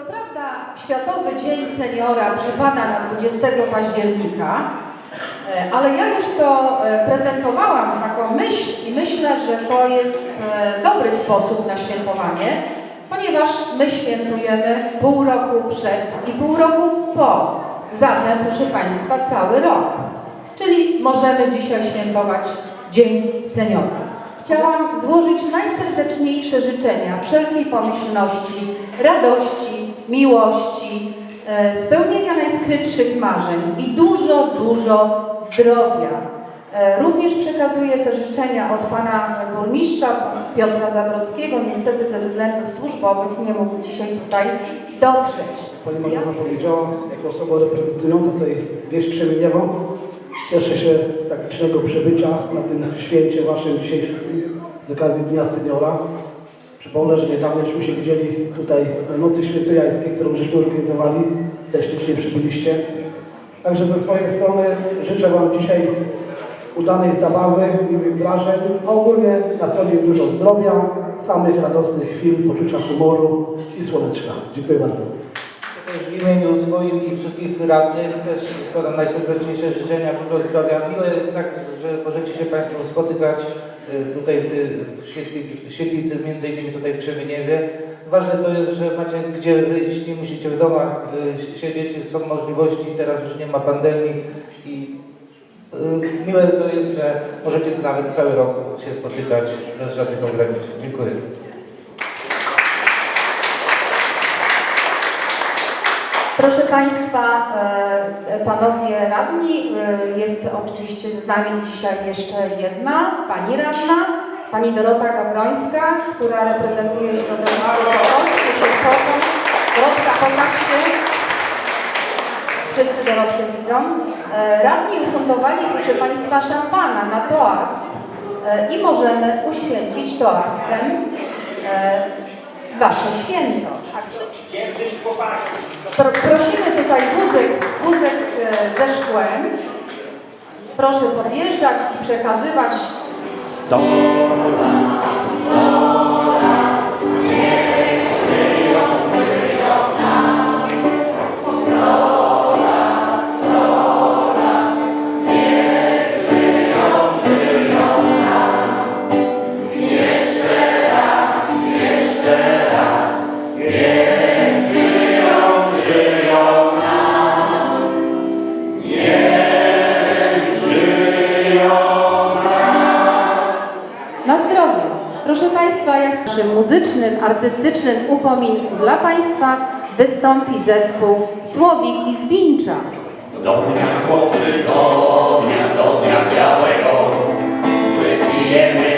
Co prawda Światowy Dzień Seniora przypada na 20 października, e, ale ja już to e, prezentowałam taką myśl i myślę, że to jest e, dobry sposób na świętowanie, ponieważ my świętujemy pół roku przed i pół roku po. Zatem, proszę Państwa, cały rok. Czyli możemy dzisiaj świętować Dzień Seniora. Chciałam złożyć najserdeczniejsze życzenia wszelkiej pomyślności, radości, miłości, e, spełnienia najskrytszych marzeń i dużo, dużo zdrowia. E, Również przekazuję te życzenia od pana burmistrza Piotra Zabrockiego. Niestety ze względów służbowych nie mógł dzisiaj tutaj dotrzeć. Pani Marzena powiedziała, jako osoba reprezentująca tutaj wieś Krzemieniewą, cieszę się z tak licznego przybycia na tym święcie waszym dzisiejszym z okazji Dnia Seniora. Przypomnę, że niedawno żeśmy się widzieli tutaj na Nocy Świętojańskiej, którą żeśmy organizowali. Też licznie przybyliście. Także ze swojej strony życzę Wam dzisiaj udanej zabawy, miłych wrażeń, a ogólnie na co dzień dużo zdrowia, samych radosnych chwil, poczucia humoru i słoneczka. Dziękuję bardzo. W imieniu swoim i wszystkich radnych też składam najserdeczniejsze życzenia, dużo zdrowia. Miłe jest tak, że możecie się Państwo spotykać y, tutaj w, w świetli- świetlicy, między innymi tutaj w Krzemieniewie. Ważne to jest, że macie gdzie wyjść, nie musicie w domach y, siedzieć, są możliwości, teraz już nie ma pandemii i y, miłe to jest, że możecie nawet cały rok się spotykać bez żadnych ograniczeń. Dziękuję. Proszę Państwa, e, Panowie Radni, e, jest oczywiście z nami dzisiaj jeszcze jedna Pani Radna, Pani Dorota Gabrońska, która reprezentuje środowisko Sokolskie, Sierpową. Dorotka. Wszyscy Dorotkę widzą. E, Radni ufundowali, proszę Państwa, szampana na toast i możemy uświęcić toastem wasze święto. Pro, prosimy tutaj wózek, wózek e, ze szkłem. Proszę podjeżdżać i przekazywać. Artystycznym upominku dla Państwa wystąpi zespół Słowiki z Bincza. Do dnia chłopcy, do dnia, do dnia białego Wypijemy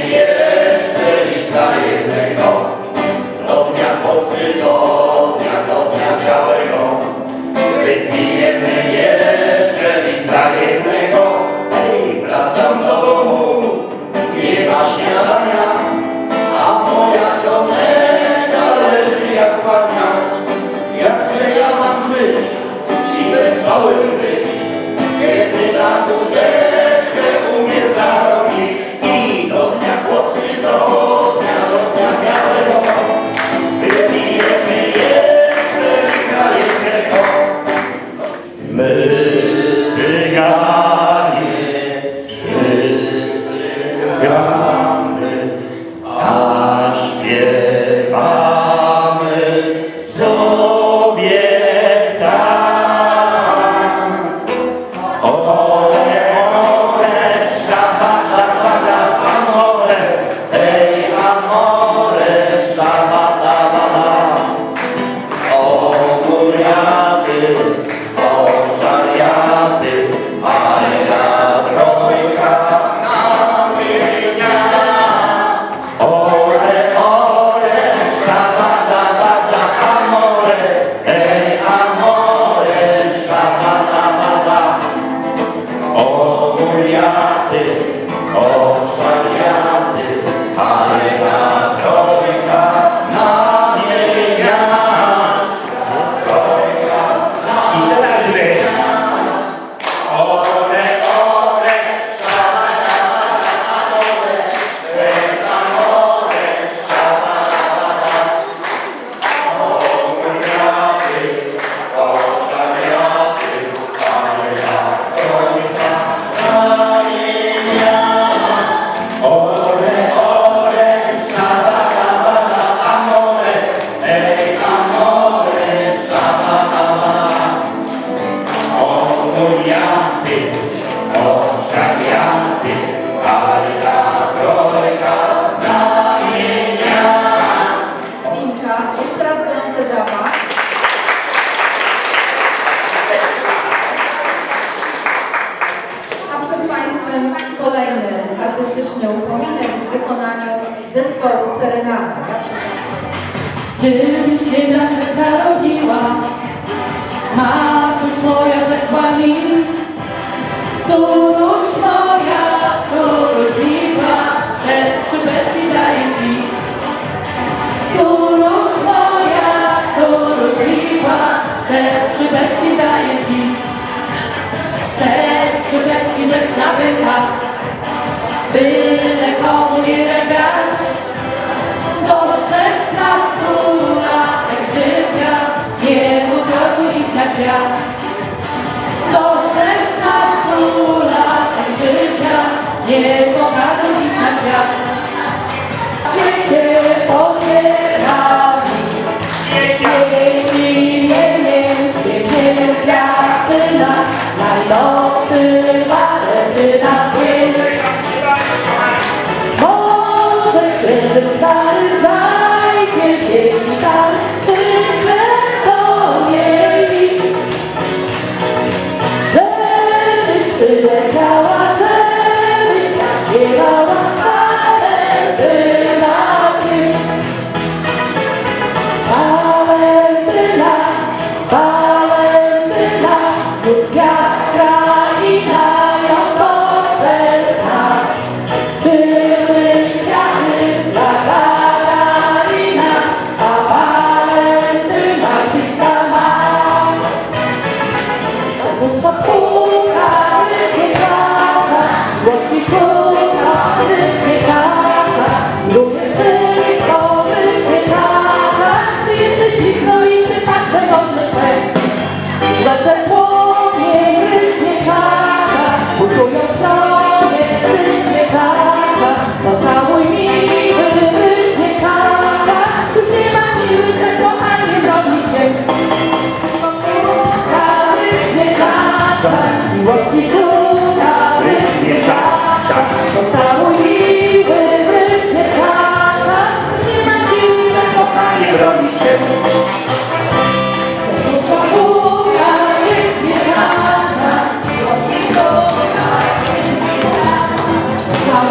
still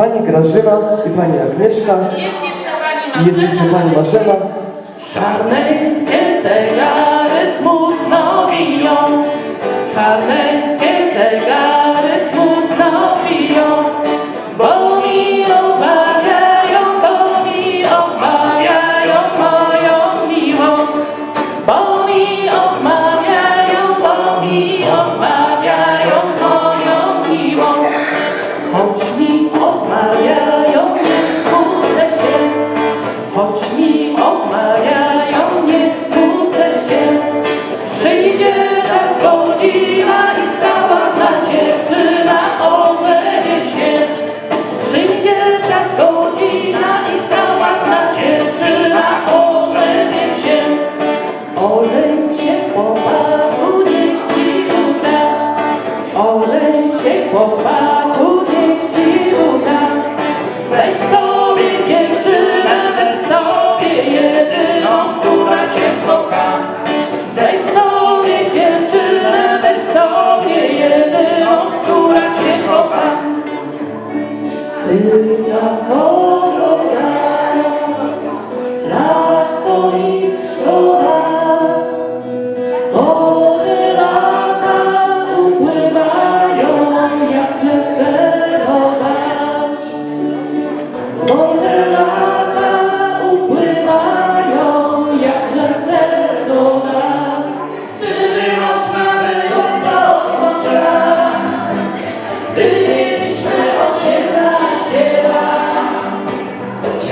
Pani Grażyna i pani Agnieszka. Jest jeszcze pani Marzena. Jest jeszcze pani Marzena. Zegary smutno biją,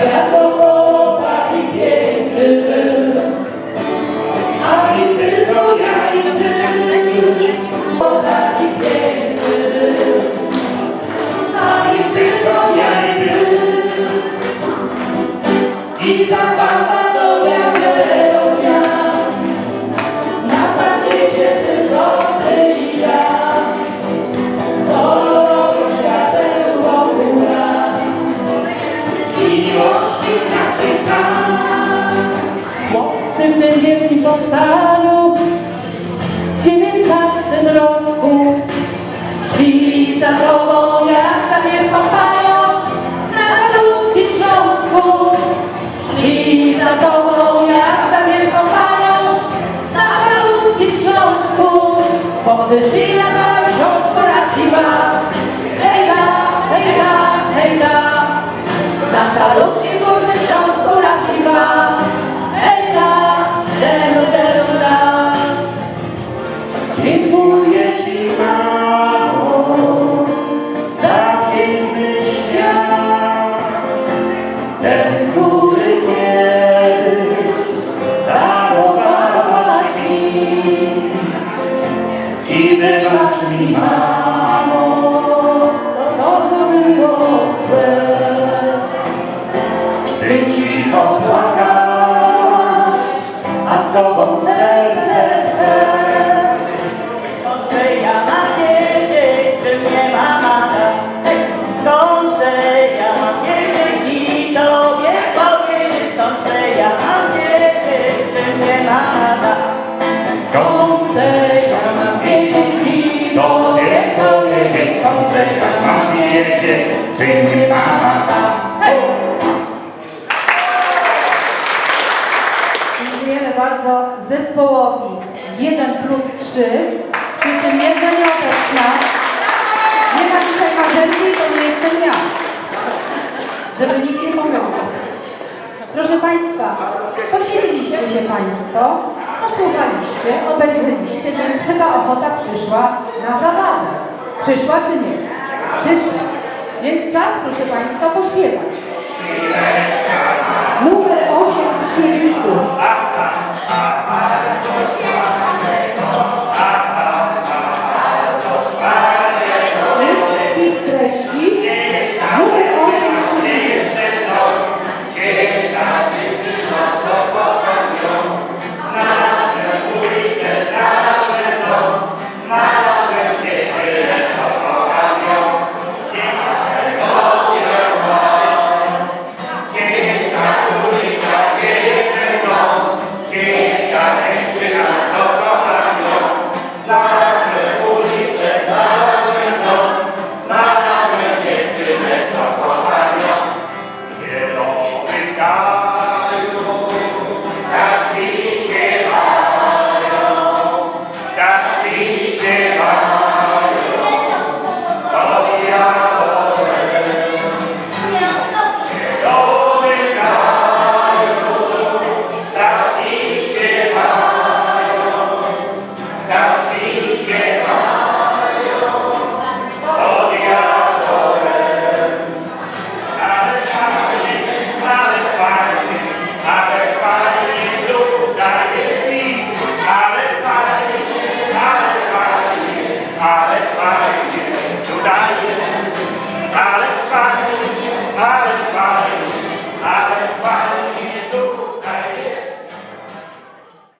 Santo. powstaniu w dziewiętnastym roku drzwi za tobą jak zapier powstają na luki wrząsku drzwi za tobą jak zapier powstają na luki wrząsku po na wybacz mi, mamo, to, co było złe. Ty cicho płakałaś, a z tobą serce twe. Powiedzieć, skądże ja mam wiedzieć, czy mnie mama. Dziękujemy bardzo zespołowi 1 plus 3, przy czym jedna nieobecna. Nie ma dzisiaj marzenki, to nie jestem ja. Żeby nikt nie pomylił. Proszę Państwa, posiedliście się Państwo, posłuchaliście, obejrzeliście, więc chyba ochota przyszła na zabawę. Przyszła czy nie? Przyszła. Więc czas, proszę Państwa, pośpiewać. Numer 8 w śniegniku.